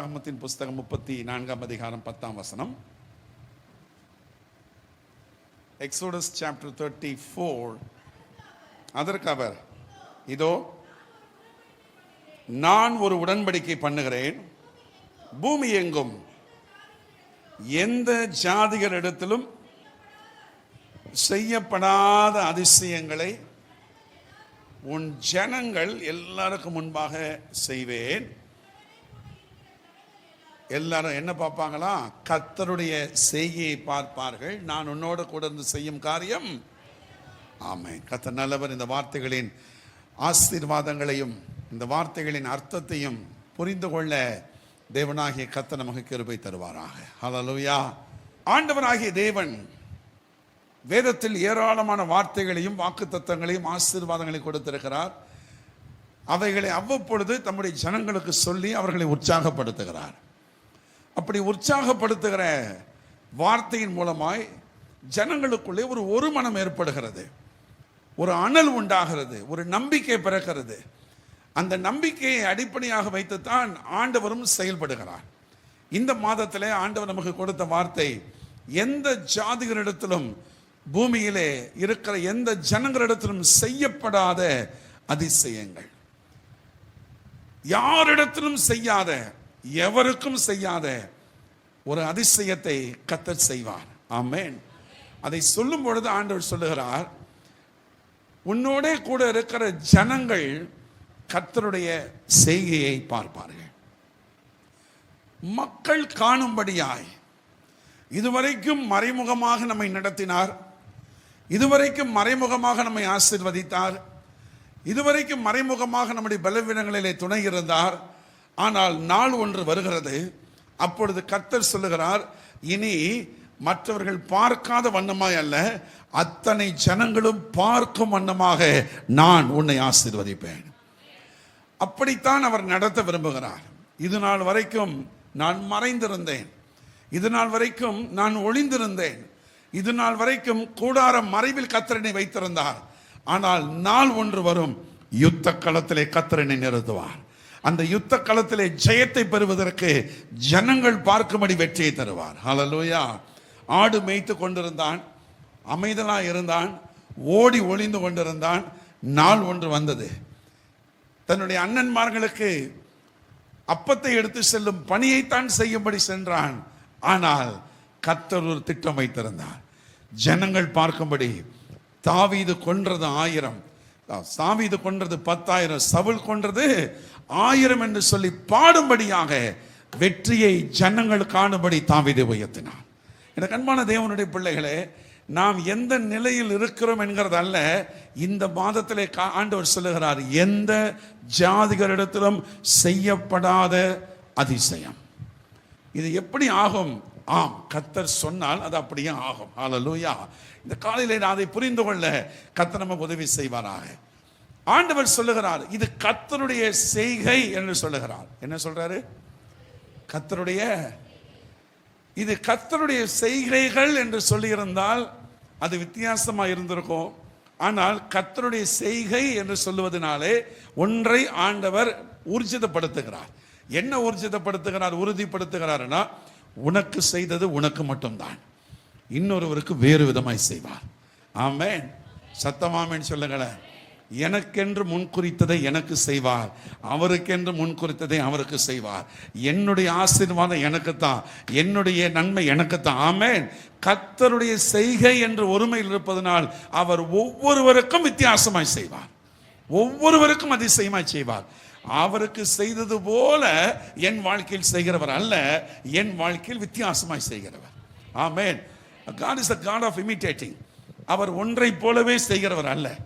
ஆகமத்தின் புஸ்தகம் முப்பத்தி நான்காம் அதிகாரம் பத்தாம் வசனம். எக்ஸோடஸ் சாப்டர் தேர்ட்டி ஃபோர் அதற்கு அவர் இதோ நான் ஒரு உடன்படிக்கை பண்ணுகிறேன். பூமி எங்கும்? எந்த ஜாதிகளிடத்திலும் செய்யப்படாத அதிசயங்களை உன் ஜனங்கள் எல்லாருக்கும் முன்பாக செய்வேன். எல்லாரும் என்ன பார்ப்பாங்களா? கர்த்தருடைய செய்கையை பார்ப்பார்கள். நான் உன்னோடு கூட இருந்து செய்யும் காரியம். ஆமை கர்த்தர் நல்லவர். இந்த வார்த்தைகளின் ஆசீர்வாதங்களையும் இந்த வார்த்தைகளின் அர்த்தத்தையும் புரிந்து கொள்ள தேவனாகிய கத்த நமக்கு கிருபை தருவாராக. ஹலலுயா ஆண்டவராகிய தேவன் வேதத்தில் ஏராளமான வார்த்தைகளையும் வாக்குத்தத்தங்களையும் ஆசீர்வாதங்களையும் கொடுத்திருக்கிறார். அவைகளை அவ்வப்பொழுது தம்முடைய ஜனங்களுக்கு சொல்லி அவர்களை உற்சாகப்படுத்துகிறார். அப்படி உற்சாகப்படுத்துகிற வார்த்தையின் மூலமாய் ஜனங்களுக்குள்ளே ஒரு ஒரு மனம் ஏற்படுகிறது. ஒரு அனல் உண்டாகிறது ஒரு நம்பிக்கை பிறக்கிறது. அந்த நம்பிக்கையை அடிப்படையாக வைத்துத்தான் ஆண்டவரும் செயல்படுகிறார். இந்த மாதத்திலே ஆண்டவர் நமக்கு கொடுத்த வார்த்தை எந்த ஜாதிகளிடத்திலும் பூமியிலே இருக்கிற எந்த ஜனங்களிடத்திலும் செய்யப்படாத அதிசயங்கள். யாரிடத்திலும் செய்யாத எவருக்கும் செய்யாத ஒரு அதிசயத்தை கத்தர் செய்வார். ஆமேன். அதை சொல்லும் பொழுது ஆண்டவர் சொல்லுகிறார் உன்னோடே கூட இருக்கிற ஜனங்கள் கர்த்தருடைய செய்கையை பார்ப்பார்கள். மக்கள் காணும்படியாய் இதுவரைக்கும் மறைமுகமாக நம்மை நடத்தினார். இதுவரைக்கும் மறைமுகமாக நம்மை ஆசிர்வதித்தார். இதுவரைக்கும் மறைமுகமாக நம்முடைய பலவீனங்களிலே துணை இருந்தார். ஆனால் நாள் ஒன்று வருகிறது. அப்பொழுது கர்த்தர் சொல்லுகிறார் இனி மற்றவர்கள் பார்க்காத வண்ணமாய் அல்ல அத்தனை ஜனங்களும் பார்க்கும் வண்ணமாக நான் உன்னை ஆசீர்வதிப்பேன். அப்படித்தான் அவர் நடத்த விரும்புகிறார். இது நாள் வரைக்கும் நான் மறைந்திருந்தேன். இது நாள் வரைக்கும் நான் ஒளிந்திருந்தேன். இது நாள் வரைக்கும் கூடார மறைவில் கத்திரனை வைத்திருந்தார். ஆனால் நாள் ஒன்று வரும் யுத்த களத்திலே கத்திரனை நிறுத்துவார். அந்த யுத்த களத்திலே ஜெயத்தை பெறுவதற்கு ஜனங்கள் பார்க்கும்படி வெற்றியை தருவார். ஹalleluya ஆடு மேய்த்து கொண்டிருந்தான் அமைதலா இருந்தான் ஓடி ஒளிந்து கொண்டிருந்தான் நாள் ஒன்று வந்தது. தன்னுடைய அண்ணன்மார்களுக்கு அப்பத்தை எடுத்து செல்லும் பணியைத்தான் செய்யும்படி சென்றான். ஆனால் கத்தர் ஒரு திட்டம் வைத்திருந்தார். ஜனங்கள் பார்க்கும்படி தாவீது கொன்றது ஆயிரம். சாவிது கொன்றது பத்தாயிரம் சவுல் கொன்றது ஆயிரம் என்று சொல்லி பாடும்படியாக வெற்றியை ஜனங்கள் காணும்படி தாவீதை உயர்த்தினான். எனக்கு அன்பான தேவனுடைய பிள்ளைகளே நாம் எந்த நிலையில் இருக்கிறோம் என்கிறது அல்ல இந்த மாதத்திலே கா- ஆண்டவர் சொல்லுகிறார் எந்த ஜாதிகரிடத்திலும் செய்யப்படாத அதிசயம். இது எப்படி ஆகும்? ஆம் கத்தர் சொன்னால் அது அப்படியே ஆகும். ஆலலூயா இந்த காலையில் நான் அதை புரிந்து கொள்ள கத்தர் நமக்கு உதவி செய்வாராக. ஆண்டவர் சொல்லுகிறார் இது கத்தருடைய செய்கை என்று சொல்லுகிறார். என்ன சொல்றாரு? கத்தருடைய இது கத்தருடைய செய்கைகள் என்று சொல்லியிருந்தால் அது வித்தியாசமா இருந்திருக்கும். ஆனால் கத்தருடைய செய்கை என்று சொல்லுவதனாலே ஒன்றை ஆண்டவர் ஊர்ஜிதப்படுத்துகிறார். என்ன ஊர்ஜிதப்படுத்துகிறார் உறுதிப்படுத்துகிறார்னா உனக்கு செய்தது உனக்கு மட்டும்தான். இன்னொருவருக்கு வேறு விதமாய் செய்வார். ஆமேன். சத்தமாமேன்னு சொல்லுங்களேன். எனக்கென்று முன்குறித்ததை எனக்கு செய்வார். அவருக்கென்று முன்குறித்ததை அவருக்கு செய்வார். என்னுடைய ஆசீர்வாதம் எனக்குத்தான். என்னுடைய நன்மை எனக்குத்தான். ஆமேன். கத்தருடைய செய்கை என்று ஒருமையில் இருப்பதனால் அவர் ஒவ்வொருவருக்கும் வித்தியாசமாய் செய்வார். ஒவ்வொருவருக்கும் அதிசயமாய் செய்வார். அவருக்கு செய்தது போல என் வாழ்க்கையில் செய்கிறவர் அல்ல என் வாழ்க்கையில் வித்தியாசமாய் செய்கிறவர். ஆமேன். God is a God of imitating அவர் ஒன்றை போலவே செய்கிறவர் அல்ல.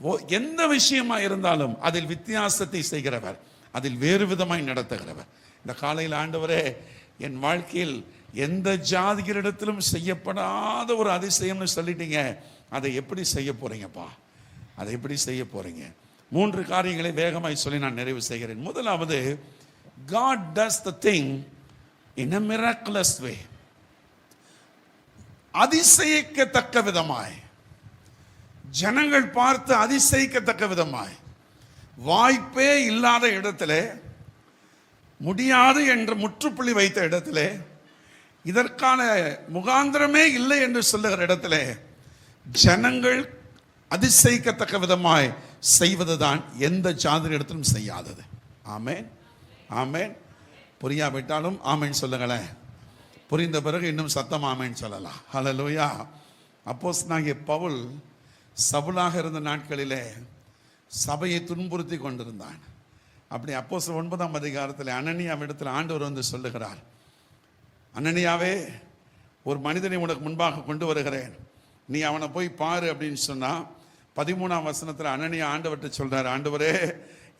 ஓ- எந்த விஷயமா இருந்தாலும் அதில் வித்தியாசத்தை செய்கிறவர். அதில் வேறு விதமாய் நடத்துகிறவர். இந்த காலையில் ஆண்டவரே என் வாழ்க்கையில் எந்த ஜாதிகரிடத்திலும் செய்யப்படாத ஒரு அதிசயம்னு சொல்லிட்டீங்க. அதை எப்படி செய்ய போறீங்கப்பா? அதை எப்படி செய்ய போறீங்க? மூன்று காரியங்களை வேகமாய் சொல்லி நான் நிறைவு செய்கிறேன். முதலாவது God does the thing in a miraculous way அதிசயிக்கத்தக்க விதமாய். ஜனங்கள் பார்த்து அதிசயிக்கத்தக்க விதமாய். வாய்ப்பே இல்லாத இடத்துல முடியாது என்று முற்றுப்புள்ளி வைத்த இடத்திலே இதற்கான முகாந்திரமே இல்லை என்று சொல்லுகிற இடத்திலே ஜனங்கள் அதிசயிக்கத்தக்க விதமாய் செய்வது தான் எந்த ஜாதிரி இடத்திலும் செய்யாதது. ஆமேன். ஆமேன். புரியாவிட்டாலும் ஆமேன் சொல்லுங்களேன். புரிந்த பிறகு இன்னும் சத்தம் ஆமென் சொல்லலாம். ஹலலோயா அப்போஸ் நாகிய பவுல் சவுலாக இருந்த நாட்களிலே சபையை துன்புறுத்தி கொண்டிருந்தான். அப்படி அப்போஸ் ஒன்பதாம் அதிகாரத்தில் அனனியாவிடத்தில் ஆண்டவர் வந்து சொல்லுகிறார். அனனியாவே ஒரு மனிதனை உனக்கு முன்பாக கொண்டு வருகிறேன். நீ அவனை போய் பாரு அப்படின்னு சொன்னால் பதிமூணாம் வசனத்தில் அனனியா ஆண்டவர்கிட்ட சொல்றார் ஆண்டவரே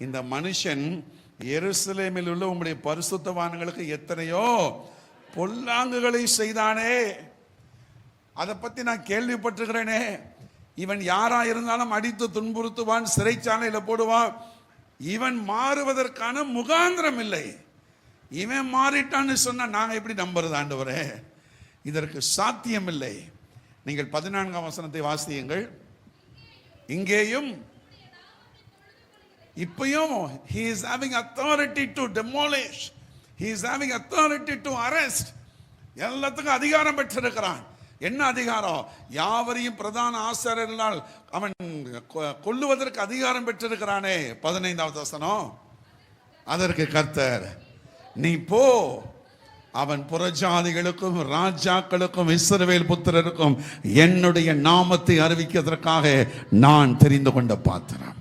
இந்த மனுஷன் எருசலேமில் உள்ள உங்களுடைய பரிசுத்தவான்களுக்கு எத்தனையோ பொல்லாங்குகளை செய்தானே? அதை பத்தி நான் கேள்விப்பட்டிருக்கிறேனே. இவன் யாரா இருந்தாலும் அடித்து துன்புறுத்துவான் சிறைச்சாலையில் போடுவான். இவன் மாறுவதற்கான முகாந்திரம் இல்லை. இவன் மாறிட்டான்னு சொன்னா நாங்க எப்படி நம்புறது ஆண்டவரே? இதற்கு சாத்தியம் இல்லை. நீங்கள் பதினான்காம் வசனத்தை வாசியுங்கள். இங்கேயும் இப்பயும் he is having authority to demolish he is having authority to arrest எல்லாத்துக்கும் அதிகாரம் பெற்றிருக்கிறான். என்ன அதிகாரம்? யாவரையும் பிரதான ஆசிரியர்களால் அவன் கொ- கொல்லுவதற்கு அதிகாரம் பெற்றிருக்கிறானே. பதினைந்தாவது வசனம். அதற்கு கர்த்தர் நீ போ. அவன் புறஜாதிகளுக்கும் ராஜாக்களுக்கும் இஸ்ரவேல் புத்திரருக்கும் என்னுடைய நாமத்தை அறிவிக்கிறதற்காக நான் தெரிந்து கொண்ட பாத்திரம்.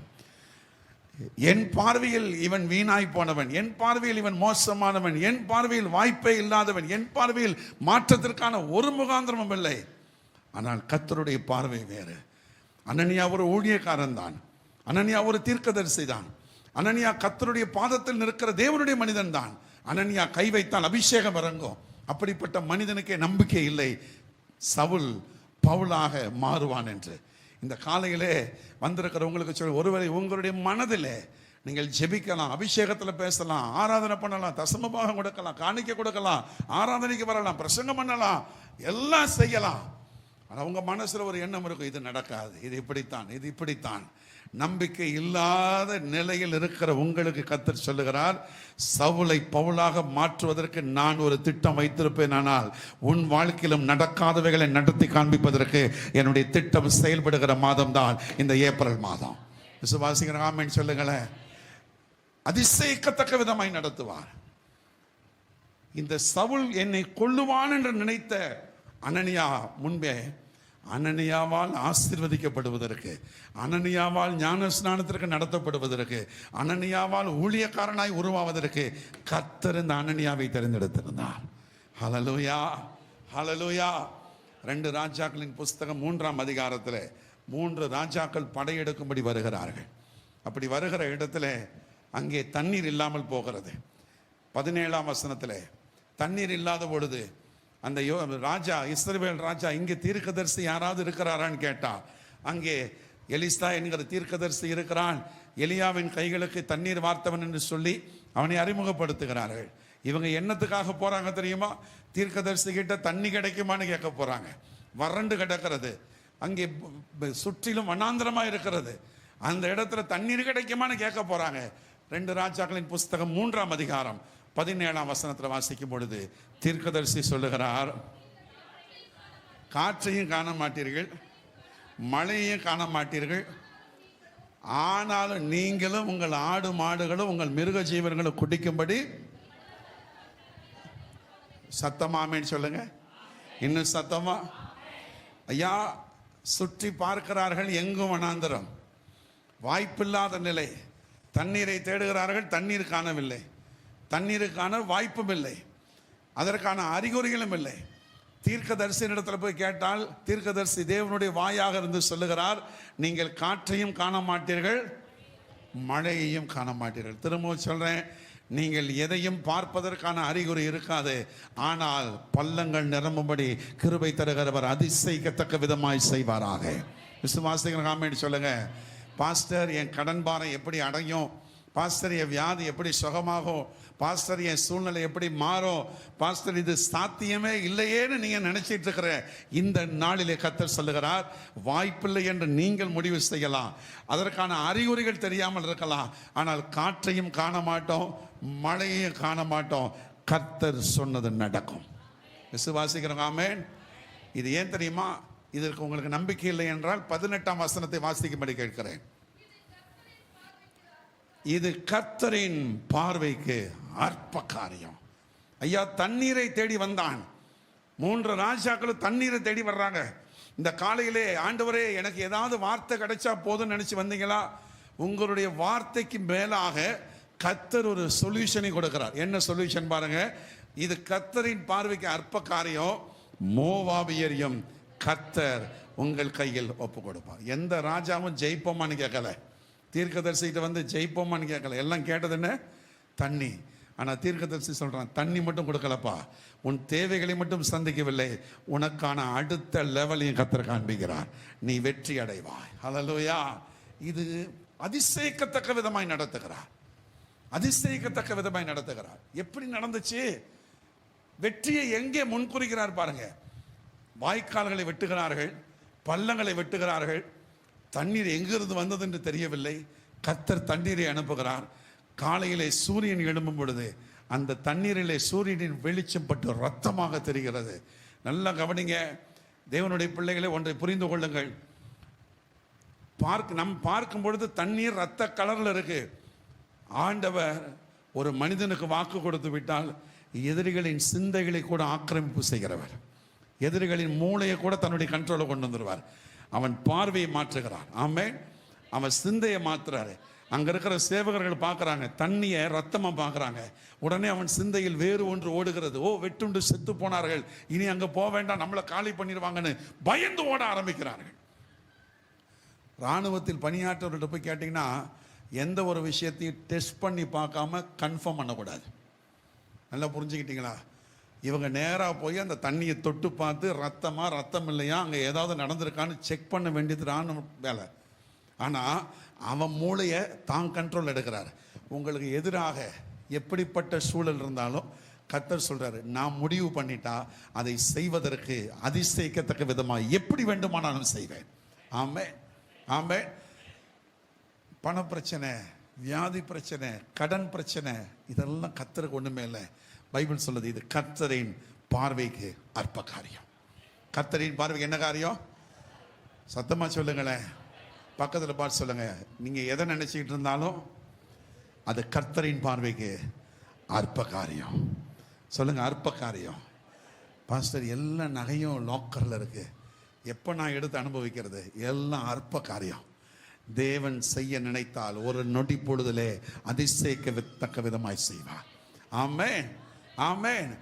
என் பார்வையில் இவன் வீணாய் போனவன் என் பார்வையில் இவன் மோசமானவன் என் பார்வையில் வாய்ப்பே இல்லாதவன் என் பார்வையில் மாற்றத்திற்கான ஒரு முகாந்திரமும் இல்லை. ஆனால் கத்தருடைய பார்வை வேறு. அனன்யா ஒரு ஊழியக்காரன் தான். அனன்யா ஒரு தீர்க்கதரிசி தான். அனன்யா கத்தருடைய பாதத்தில் நிற்கிற தேவனுடைய மனிதன் தான். அனன்யா கை வைத்தால் அபிஷேகம் இறங்கும். அப்படிப்பட்ட மனிதனுக்கே நம்பிக்கை இல்லை. சவுல் பவுலாக மாறுவான் என்று. இந்த காலையிலே வந்திருக்கிறவங்களுக்கு சொல்லி ஒருவரை உங்களுடைய மனதிலே நீங்கள் ஜெபிக்கலாம் அபிஷேகத்தில் பேசலாம் ஆராதனை பண்ணலாம் தசமபாகம் கொடுக்கலாம் காணிக்க கொடுக்கலாம் ஆராதனைக்கு வரலாம் பிரசங்கம் பண்ணலாம் எல்லாம் செய்யலாம். ஆனால் உங்கள் மனசில் ஒரு எண்ணம் இருக்கும் இது நடக்காது இது இப்படித்தான் இது இப்படித்தான். நம்பிக்கை இல்லாத நிலையில் இருக்கிற உங்களுக்கு கத்தர் சொல்லுகிறார் சவுளை பவுலாக மாற்றுவதற்கு நான் ஒரு திட்டம் வைத்திருப்பேன் ஆனால் உன் வாழ்க்கையிலும் நடக்காதவைகளை நடத்தி காண்பிப்பதற்கு என்னுடைய திட்டம் செயல்படுகிற மாதம் தான் இந்த ஏப்ரல் மாதம். விசுவாசிக்கிற ஆமேன் சொல்லுங்களேன். அதிசயிக்கத்தக்க விதமாய் நடத்துவார். இந்த சவுல் என்னை கொள்ளுவான் என்று நினைத்த அனனியா முன்பே அனனியாவால் ஆசிர்வதிக்கப்படுவதற்கு அனனியாவால் ஞான ஸ்நானத்திற்கு நடத்தப்படுவதற்கு அனனியாவால் ஊழியக்காரனாய் உருவாவதற்கு கத்திருந்த இந்த அனனியாவை தெரிந்தெடுத்திருந்தார். ஹலலுயா ஹலலுயா ரெண்டு ராஜாக்களின் புஸ்தகம் மூன்றாம் அதிகாரத்தில் மூன்று ராஜாக்கள் படையெடுக்கும்படி வருகிறார்கள். அப்படி வருகிற இடத்துல அங்கே தண்ணீர் இல்லாமல் போகிறது. பதினேழாம் வசனத்தில் தண்ணீர் இல்லாத பொழுது அந்த யோ ராஜா இஸ்ரவேல் ராஜா இங்கே தீர்க்கதரிசி யாராவது இருக்கிறாரான்னு கேட்டா அங்கே எலிஸ்தா என்கிற தீர்க்கதரிசி இருக்கிறான். எலியாவின் கைகளுக்கு தண்ணீர் வார்த்தவன் என்று சொல்லி அவனை அறிமுகப்படுத்துகிறார்கள். இவங்க என்னத்துக்காக போகிறாங்க தெரியுமா? தீர்க்கதரிசி கிட்ட தண்ணி கிடைக்குமான்னு கேட்க போகிறாங்க வறண்டு கிடக்கிறது. அங்கே சுற்றிலும் வனாந்திரமாக இருக்கிறது. அந்த இடத்துல தண்ணீர் கிடைக்குமான்னு கேட்க போகிறாங்க ரெண்டு ராஜாக்களின் புஸ்தகம் மூன்றாம் அதிகாரம். பதினேழாம் வசனத்தில் வாசிக்கும் பொழுது தீர்க்கதரிசி சொல்லுகிறார் காற்றையும் காண மாட்டீர்கள் மழையையும் காண மாட்டீர்கள். ஆனாலும் நீங்களும் உங்கள் ஆடு மாடுகளும் உங்கள் மிருக ஜீவன்களும் குடிக்கும்படி சத்தமாமேன்னு சொல்லுங்க. இன்னும் சத்தமா? ஐயா சுற்றி பார்க்கிறார்கள் எங்கும் வனாந்தரம். வாய்ப்பில்லாத நிலை. தண்ணீரை தேடுகிறார்கள் தண்ணீர் காணவில்லை. தண்ணீருக்கான வாய்ப்பும் இல்லை. அதற்கான அறிகுறிகளும் இல்லை. தீர்க்கதரிசனிடத்தில் போய் கேட்டால் தீர்க்கதரிசி தேவனுடைய வாயாக இருந்து சொல்லுகிறார் நீங்கள் காற்றையும் காண மாட்டீர்கள் மழையையும் காண மாட்டீர்கள் திரும்பவும் சொல்கிறேன் நீங்கள் எதையும் பார்ப்பதற்கான அறிகுறி இருக்காது. ஆனால் பள்ளங்கள் நிரம்பும்படி கிருபை தருகிறவர் அதிசயிக்கத்தக்க விதமாய் செய்வாராக. விசுவாசிகள் காமெடி சொல்லுங்க. பாஸ்டர் என் கடன் பாரம் எப்படி அடையும்? பாஸ்தரிய வியாதி எப்படி சுகமாகும்? பாஸ்தரிய சூழ்நிலை எப்படி மாறும்? பாஸ்தர் இது சாத்தியமே இல்லையேன்னு நீங்கள் நினச்சிட்டு இருக்கிற இந்த நாளிலே கத்தர் சொல்லுகிறார் வாய்ப்பில்லை என்று நீங்கள் முடிவு செய்யலாம். அதற்கான அறிகுறிகள் தெரியாமல் இருக்கலாம். ஆனால் காற்றையும் காண மாட்டோம் மழையையும் காண மாட்டோம். கர்த்தர் சொன்னது நடக்கும். விசுவாசிக்கிறோங்க ஆமேன். இது ஏன் தெரியுமா? இதற்கு உங்களுக்கு நம்பிக்கை இல்லை என்றால் பதினெட்டாம் வசனத்தை வாசிக்கும்படி கேட்கிறேன். இது கர்த்தரின் பார்வைக்கு அற்ப காரியம் ஐயா தண்ணீரை தேடி வந்தான். மூன்று ராஜாக்களும் தண்ணீரை தேடி வர்றாங்க. இந்த காலையிலே ஆண்டவரே எனக்கு ஏதாவது வார்த்தை கிடைச்சா போதும்னு நினச்சி வந்தீங்களா? உங்களுடைய வார்த்தைக்கு மேலாக கத்தர் ஒரு சொல்யூஷனை கொடுக்கிறார். என்ன சொல்யூஷன் பாருங்க? இது கத்தரின் பார்வைக்கு அற்ப காரியம் மோவாபியரியம் கத்தர் உங்கள் கையில் ஒப்பு கொடுப்பார். எந்த ராஜாவும் ஜெயிப்போமான்னு கேட்கல. தீர்க்கதரிசிகிட்ட வந்து ஜெயிப்போமான்னு கேட்கல. எல்லாம் கேட்டது என்ன? தண்ணி. ஆனால் தீர்க்கதரிசி சொல்கிறான் தண்ணி மட்டும் கொடுக்கலப்பா. உன் தேவைகளை மட்டும் சந்திக்கவில்லை. உனக்கான அடுத்த லெவலையும் கத்திர காண்பிக்கிறார். நீ வெற்றி அடைவாய். ஹலலோயா இது அதிசயிக்கத்தக்க விதமாய் நடத்துகிறார். அதிசயிக்கத்தக்க விதமாய் நடத்துகிறார். எப்படி நடந்துச்சு? வெற்றியை எங்கே முன்குறிக்கிறார் பாருங்க. வாய்க்கால்களை வெட்டுகிறார்கள் பள்ளங்களை வெட்டுகிறார்கள் தண்ணீர் எங்கிருந்து வந்தது என்று தெரியவில்லை. கத்தர் தண்ணீரை அனுப்புகிறார். காலையிலே சூரியன் எழும்பும் பொழுது அந்த தண்ணீரிலே சூரியனின் வெளிச்சம் பட்டு ரத்தமாக தெரிகிறது. நல்லா கவனிங்க. தேவனுடைய பிள்ளைகளை ஒன்றை புரிந்து கொள்ளுங்கள். பார்க்க நம் பார்க்கும் பொழுது தண்ணீர் ரத்த கலரில் இருக்கு. ஆண்டவர் ஒரு மனிதனுக்கு வாக்கு கொடுத்து விட்டால் எதிரிகளின் சிந்தைகளை கூட ஆக்கிரமிப்பு செய்கிறவர். எதிரிகளின் மூளையை கூட தன்னுடைய கண்ட்ரோலை கொண்டு வந்துடுவார் அவன் பார்வையை மாற்றுகிறான். ஆமே அவன் சிந்தையை மாற்றுறாரு அங்க இருக்கிற சேவகர்கள் பார்க்குறாங்க. தண்ணியை ரத்தமா பார்க்குறாங்க. உடனே அவன் சிந்தையில் வேறு ஒன்று ஓடுகிறது. ஓ வெட்டுண்டு செத்து போனார்கள். இனி அங்க போக வேண்டாம். நம்மளை காலி பண்ணிடுவாங்கன்னு பயந்து ஓட ஆரம்பிக்கிறார்கள். இராணுவத்தில் பணியாற்றவர்கிட்ட போய் கேட்டிங்கன்னா எந்த ஒரு விஷயத்தையும் டெஸ்ட் பண்ணி பார்க்காம கன்ஃபார்ம் பண்ணக்கூடாது. நல்லா புரிஞ்சுக்கிட்டீங்களா? இவங்க நேராக போய் அந்த தண்ணியை தொட்டு பார்த்து ரத்தமா ரத்தம் இல்லையா? அங்கே ஏதாவது நடந்திருக்கான்னு செக் பண்ண வேண்டியதுடான்னு வேலை. ஆனால் அவன் மூளையை தான் கண்ட்ரோல் எடுக்கிறார். உங்களுக்கு எதிராக எப்படிப்பட்ட சூழல் இருந்தாலும் கத்தர் சொல்கிறாரு நான் முடிவு பண்ணிட்டா அதை செய்வதற்கு அதிசயிக்கத்தக்க விதமாக எப்படி வேண்டுமானாலும் செய்வேன். ஆமே ஆமே பண பிரச்சனை வியாதி பிரச்சனை கடன் பிரச்சனை இதெல்லாம் கத்தருக்கு ஒன்றுமே இல்லை. பைபிள் சொல்லுது இது கர்த்தரின் பார்வைக்கு அற்ப காரியம். கர்த்தரின் பார்வைக்கு என்ன காரியம்? சத்தமாக சொல்லுங்களேன். பக்கத்தில் பார்த்து சொல்லுங்க. நீங்கள் எதை நினச்சிக்கிட்டு இருந்தாலும் அது கர்த்தரின் பார்வைக்கு அற்ப காரியம். சொல்லுங்கள் அற்ப காரியம். பாஸ்டர் எல்லா நகையும் லோக்கரில் இருக்குது எப்போ நான் எடுத்து அனுபவிக்கிறது? எல்லாம் அற்ப காரியம். தேவன் செய்ய நினைத்தால் ஒரு நொடி பொழுதிலே அதிசயிக்கத்தக்க விதமாய் செய்வார். ஆமே ஆமேன்.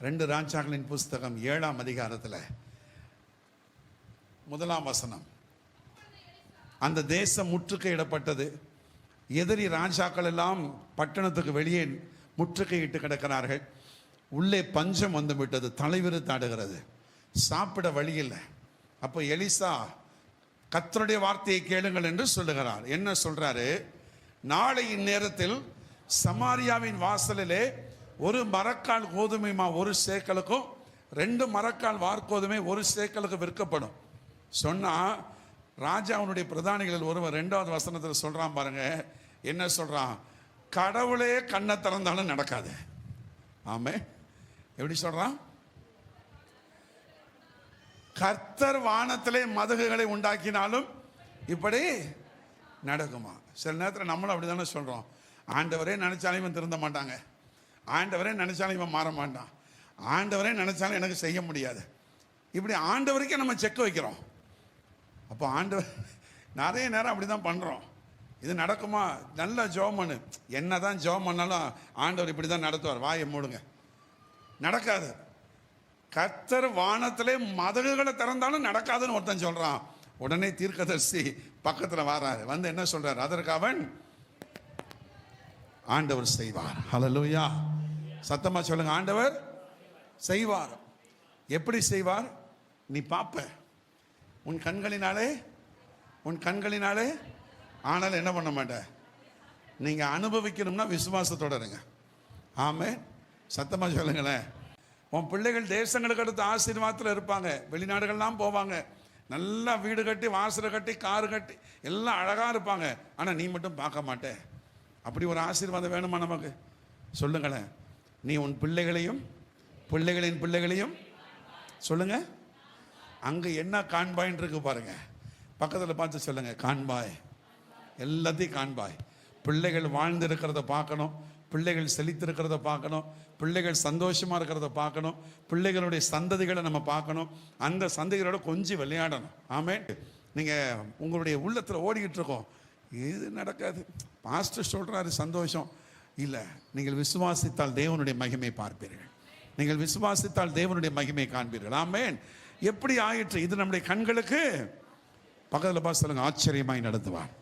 ரெண்டு ராஜாக்களின் புஸ்தகம் ஏழாம் அதிகாரத்தில். முதலாம் வசனம். அந்த தேசம் முற்றுகையிடப்பட்டது. எதிரி ராஜாக்கள் எல்லாம் பட்டணத்துக்கு வெளியே முற்றுகையிட்டு கிடக்கிறார்கள். உள்ளே பஞ்சம் வந்து விட்டது தலைவிரித்தாடுகிறது சாப்பிட வழி இல்லை. அப்போ எலிசா கத்தருடைய வார்த்தையை கேளுங்கள் என்று சொல்லுகிறார். என்ன சொல்றாரு? நாளை இந்நேரத்தில் சமாரியாவின் வாசலிலே ஒரு மரக்கால் கோதுமை மா ஒரு சேக்கலுக்கும் ரெண்டு மரக்கால் வார்கோதுமை ஒரு சேக்கலுக்கு விற்கப்படும். சொன்னால் ராஜாவுடைய பிரதானிகளில் ஒருவர் ரெண்டாவது வசனத்தில் சொல்கிறான் பாருங்க என்ன சொல்கிறான் கடவுளே கண்ணை திறந்தாலும் நடக்காது. ஆமே. எப்படி சொல்கிறான் கர்த்தர் வானத்திலே மதகுகளை உண்டாக்கினாலும் இப்படி நடக்குமா? சில நேரத்தில் நம்மளும் அப்படி தானே சொல்கிறோம் ஆண்டவரே நினச்சாலையும் திருந்த மாட்டாங்க. ஆண்டவரே நினைச்சாலும் இவன் மாற மாட்டான். ஆண்டவரே நினைச்சாலும் எனக்கு செய்ய முடியாது. இப்படி ஆண்டவருக்கே நம்ம செக் வைக்கிறோம். அப்போ ஆண்டவர் நிறைய நேரம் அப்படி தான் பண்ணுறோம் இது நடக்குமா? நல்ல ஜோம் பண்ணு என்ன தான் ஜோம் பண்ணாலும் ஆண்டவர் இப்படி தான் நடத்துவார். வாயை மூடுங்க. நடக்காது. கத்தர் வானத்திலே மதகுகளை திறந்தாலும் நடக்காதுன்னு ஒருத்தன் சொல்கிறான் உடனே தீர்க்கதர்சி பக்கத்தில் வராரு. வந்து என்ன சொல்கிறார் அதற்கு அவன் ஆண்டவர் செய்வார். ஹalleluya சத்தமாக சொல்லுங்க ஆண்டவர் செய்வார். எப்படி செய்வார்? நீ பார்ப்ப உன் கண்களினாலே உன் கண்களினாலே ஆனால் என்ன பண்ண மாட்ட? நீங்கள் அனுபவிக்கணும்னா விசுவாசத்தோட இருங்க. ஆமே சத்தமாக சொல்லுங்களேன். உன் பிள்ளைகள் தேசங்களுக்கு அடுத்த ஆசீர்வாதத்தில் இருப்பாங்க. வெளிநாடுகள்லாம் போவாங்க. நல்லா வீடு கட்டி வாசலை கட்டி கார் கட்டி எல்லாம் அழகாக இருப்பாங்க. ஆனால் நீ மட்டும் பார்க்க மாட்டே. அப்படி ஒரு ஆசீர்வாதம் வேணுமா நமக்கு? சொல்லுங்களேன். நீ உன் பிள்ளைகளையும் பிள்ளைகளின் பிள்ளைகளையும் சொல்லுங்க. அங்கே என்ன காண்பாயின்னு இருக்கு பாருங்க. பக்கத்தில் பார்த்து சொல்லுங்க. காண்பாய். எல்லாத்தையும் காண்பாய். பிள்ளைகள் வாழ்ந்து இருக்கிறத பார்க்கணும். பிள்ளைகள் செழித்திருக்கிறத பார்க்கணும். பிள்ளைகள் சந்தோஷமாக இருக்கிறத பார்க்கணும். பிள்ளைகளுடைய சந்ததிகளை நம்ம பார்க்கணும். அந்த சந்ததிகளோட கொஞ்சம் விளையாடணும். ஆமே நீங்கள் உங்களுடைய உள்ளத்தில் ஓடிக்கிட்டு இருக்கோம். இது நடக்காது. பாஸ்டர் சொல்கிறாரு சந்தோஷம். இல்லை நீங்கள் விசுவாசித்தால் தேவனுடைய மகிமை பார்ப்பீர்கள். நீங்கள் விசுவாசித்தால் தேவனுடைய மகிமை காண்பீர்கள். ஆமேன். எப்படி ஆயிற்று? இது நம்முடைய கண்களுக்கு. பக்கத்தில் பார்த்து சொல்லுங்க ஆச்சரியமாய் நடத்துவார்.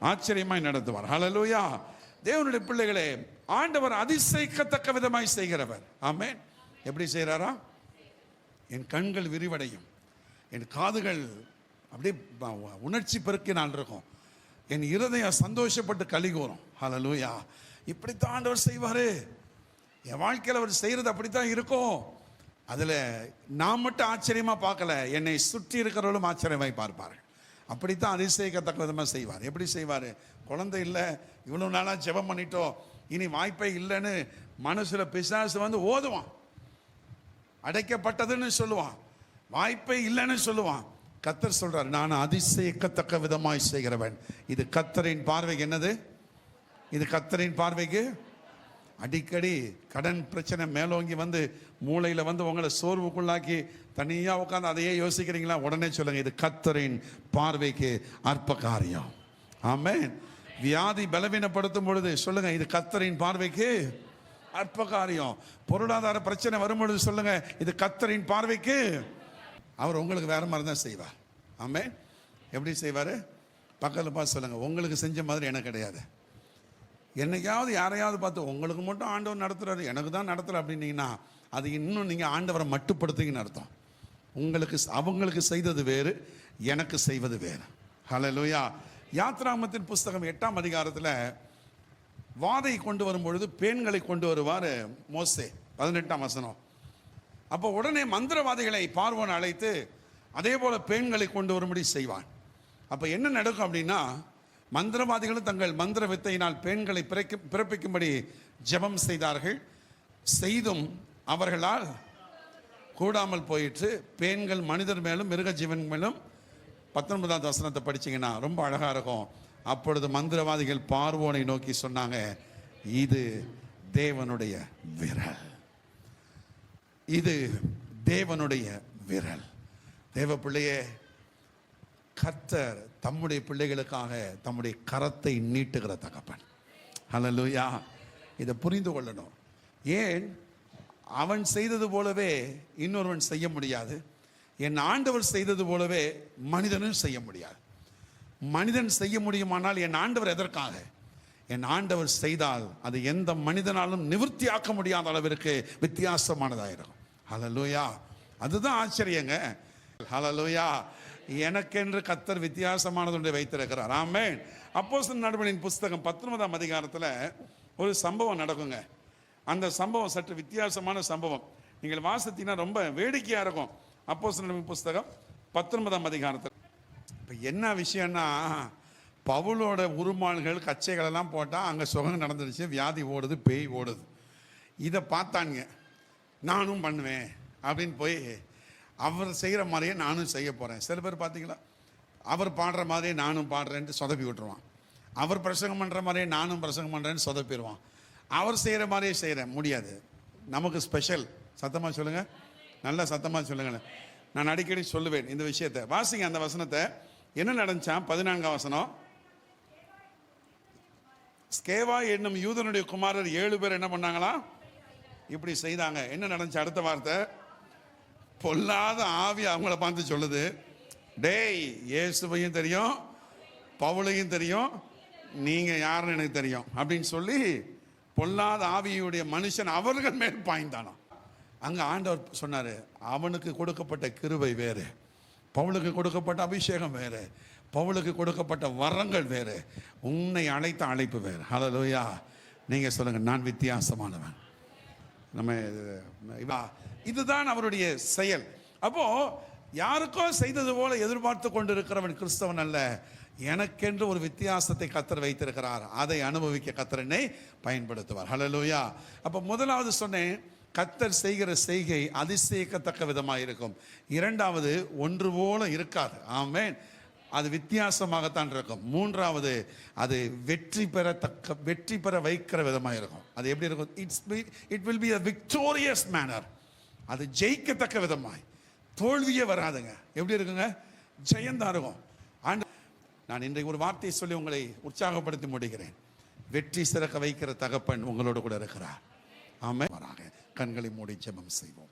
ஆச்சரியமாய் நடத்துவார். ஹலலூயா தேவனுடைய பிள்ளைகளே ஆண்டவர் அதிசயிக்கத்தக்க விதமாய் செய்கிறவர். ஆமேன். எப்படி செய்கிறாரா என் கண்கள் விரிவடையும். என் காதுகள் அப்படியே உணர்ச்சி பெருக்கினால் இருக்கும். என் இருதயம் சந்தோஷப்பட்டு கலிகூறும் ஹலலூயா இப்படித்தான் ஆண்டவர் செய்வார். என் வாழ்க்கையில் அவர் செய்கிறது அப்படித்தான் இருக்கும். அதில் நான் மட்டும் ஆச்சரியமாக பார்க்கல. என்னை சுற்றி இருக்கிறவர்களும் ஆச்சரியமாய் பார்ப்பார்கள். அப்படித்தான் அதிசயிக்கத்தக்க விதமாக செய்வார். எப்படி செய்வார்? குழந்தை இல்லை இவ்வளோ நாளாக ஜெபம் பண்ணிட்டோம் இனி வாய்ப்பே இல்லைன்னு மனசில் பிசாசு வந்து ஓதுவான். அடைக்கப்பட்டதுன்னு சொல்லுவான். வாய்ப்பே இல்லைன்னு சொல்லுவான். கத்தர் சொல்கிறார் நான் அதிசயிக்கத்தக்க விதமாய் செய்கிறவன். இது கத்தரின் பார்வைக்கு என்னது? இது கத்தரின் பார்வைக்கு? அடிக்கடி கடன் பிரச்சனை மேலோங்கி வந்து மூளையில் வந்து உங்களை சோர்வுக்குள்ளாக்கி தனியாக உட்காந்து அதையே யோசிக்கிறீங்களா? உடனே சொல்லுங்கள் இது கத்தரின் பார்வைக்கு அற்ப காரியம். ஆமென். வியாதி பலவீனப்படுத்தும் பொழுது சொல்லுங்கள் இது கத்தரின் பார்வைக்கு அற்ப காரியம். பொருளாதார பிரச்சனை வரும் பொழுது இது கத்தரின் பார்வைக்கு. அவர் உங்களுக்கு வேறு மாதிரி தான் செய்வார். ஆமே எப்படி செய்வார்? பக்கத்தில் பார்த்து சொல்லுங்கள் உங்களுக்கு செஞ்ச மாதிரி எனக்கு கிடையாது. என்னைக்காவது யாரையாவது பார்த்து உங்களுக்கு மட்டும் ஆண்டவர் நடத்துகிறாரு எனக்கு தான் நடத்துற அப்படின்னீங்கன்னா அது இன்னும் நீங்கள் ஆண்டவரை மட்டுப்படுத்துங்கன்னு அர்த்தம். உங்களுக்கு அவங்களுக்கு செய்தது வேறு எனக்கு செய்வது வேறு. ஹalleluya யாத்ராமத்தின் புஸ்தகம் எட்டாம் அதிகாரத்தில் வாதை கொண்டு வரும் பொழுது பேன்களை கொண்டு வருவார் மோசே பதினெட்டாம் வசனம். அப்போ உடனே மந்திரவாதிகளை பார்வோன் அழைத்து அதே போல் பேன்களை கொண்டு வரும்படி செய்வான். அப்போ என்ன நடக்கும் அப்படின்னா மந்திரவாதிகளும் தங்கள் மந்திர வித்தையினால் பெண்களை பிறக்க பிறப்பிக்கும்படி ஜெபம் செய்தார்கள். செய்தும் அவர்களால் கூடாமல் போயிற்று. பெண்கள் மனிதர் மேலும் மிருக ஜீவன் மேலும். பத்தொன்பதாம் வசனத்தை படிச்சீங்கன்னா ரொம்ப அழகாக இருக்கும். அப்பொழுது மந்திரவாதிகள் பார்வோனை நோக்கி சொன்னாங்க இது தேவனுடைய விரல். இது தேவனுடைய விரல். தேவ பிள்ளையே கர்த்தர் தம்முடைய பிள்ளைகளுக்காக தம்முடைய கரத்தை நீட்டுகிற தகப்பன். ஹalleluya இதை புரிந்து கொள்ளணும். ஏன்? அவன் செய்தது போலவே இன்னொருவன் செய்ய முடியாது. என் ஆண்டவர் செய்தது போலவே மனிதனும் செய்ய முடியாது. மனிதன் செய்ய முடியுமானால் என் ஆண்டவர் எதற்காக? என் ஆண்டவர் செய்தால் அது எந்த மனிதனாலும் நிவர்த்தியாக்க முடியாத அளவிற்கு வித்தியாசமானதாயிருக்கும். ஹalleluya அதுதான் ஆச்சரியங்க. ஹalleluya எனக்கென்று கத்தர் வித்தியாசமானது ஒன்றை வைத்திருக்கிறார். ஆமென். அப்போஸ்தலர் நடுவனின் புஸ்தகம் பத்தொன்பதாம் அதிகாரத்தில் ஒரு சம்பவம் நடக்குங்க. அந்த சம்பவம் சற்று வித்தியாசமான சம்பவம். நீங்கள் வாசித்தீங்கன்னா ரொம்ப வேடிக்கையாக இருக்கும். அப்போஸ்தலர் நடவடின் புஸ்தகம் பத்தொன்பதாம் அதிகாரத்தில். இப்போ என்ன விஷயம்னா பவுலோட உருமான்கள் கச்சைகள் எல்லாம் போட்டால் அங்கே சுகம் நடந்துருச்சு வியாதி ஓடுது பேய் ஓடுது. இதை பார்த்தானுங்க நானும் பண்ணுவேன் அப்படின்னு போய் அவர் செய்கிற மாதிரியே நானும் செய்ய போகிறேன் சில பேர் பார்த்தீங்களா? அவர் பாடுற மாதிரியே நானும் பாடுறேன்ட்டு சொதப்பி விட்டுருவான். அவர் பிரசங்கம் பண்ணுற மாதிரியே நானும் பிரசங்கம் பண்ணுறேன்னு சொதப்பிடுவான். அவர் செய்கிற மாதிரியே செய்கிறேன் முடியாது. நமக்கு ஸ்பெஷல் சத்தமாக சொல்லுங்கள் நல்லா சத்தமாக சொல்லுங்களேன். நான் அடிக்கடி சொல்லுவேன் இந்த விஷயத்தை. வாசிங்க அந்த வசனத்தை. என்ன நடந்துச்சான் பதினான்காம் வசனம். ஸ்கேவா என்னும் யூதனுடைய குமாரர் ஏழு பேர் என்ன பண்ணாங்களா? இப்படி செய்தாங்க. என்ன நடந்துச்சு? அடுத்த வார்த்தை. பொல்லாத ஆவி அவங்கள பார்த்து சொல்லுது. டேய் இயேசுவையும் தெரியும் பவுளையும் தெரியும் நீங்கள் யாருன்னு எனக்கு தெரியும் அப்படின்னு சொல்லி பொல்லாத ஆவியுடைய மனுஷன் அவர்கள் மேல் பாய்ந்தானாம். அங்கே ஆண்டவர் சொன்னார் அவனுக்கு கொடுக்கப்பட்ட கிருவை வேறு பவுலுக்கு கொடுக்கப்பட்ட அபிஷேகம் வேறு பவுலுக்கு கொடுக்கப்பட்ட வரங்கள் வேறு உன்னை அழைத்த அழைப்பு வேறு. அதோயா நீங்கள் சொல்லுங்கள் நான் வித்தியாசமானவன். நம்ம இவா இதுதான் அவருடைய செயல். அப்போ யாருக்கோ செய்தது போல எதிர்பார்த்து கொண்டிருக்கிறவன் கிறிஸ்தவன் அல்ல. எனக்கென்று ஒரு வித்தியாசத்தை கத்தர் வைத்திருக்கிறார். அதை அனுபவிக்க கத்தரனை பயன்படுத்துவார். ஹலலூயா அப்போ முதலாவது சொன்னேன் கத்தர் செய்கிற செய்கை அதிசயிக்கத்தக்க விதமாக இருக்கும். இரண்டாவது ஒன்று போல இருக்காது. ஆமேன் அது வித்தியாசமாகத்தான் இருக்கும். மூன்றாவது அது வெற்றி பெறத்தக்க வெற்றி பெற வைக்கிற விதமாக இருக்கும். அது எப்படி இருக்கும்? It's it will be a victorious manner அது ஜெயிக்கத்தக்க விதமாய். தோல்வியே வராதுங்க. எப்படி இருக்குங்க? ஜெயந்தான் இருக்கும். ஆண்டு நான் இன்றைக்கு ஒரு வார்த்தையை சொல்லி உங்களை உற்சாகப்படுத்தி முடிக்கிறேன். வெற்றி சிறக்க வைக்கிற தகப்பன் உங்களோடு கூட இருக்கிறார். ஆமாம் வராங்க கண்களை மூடி ஜெபம் செய்வோம்.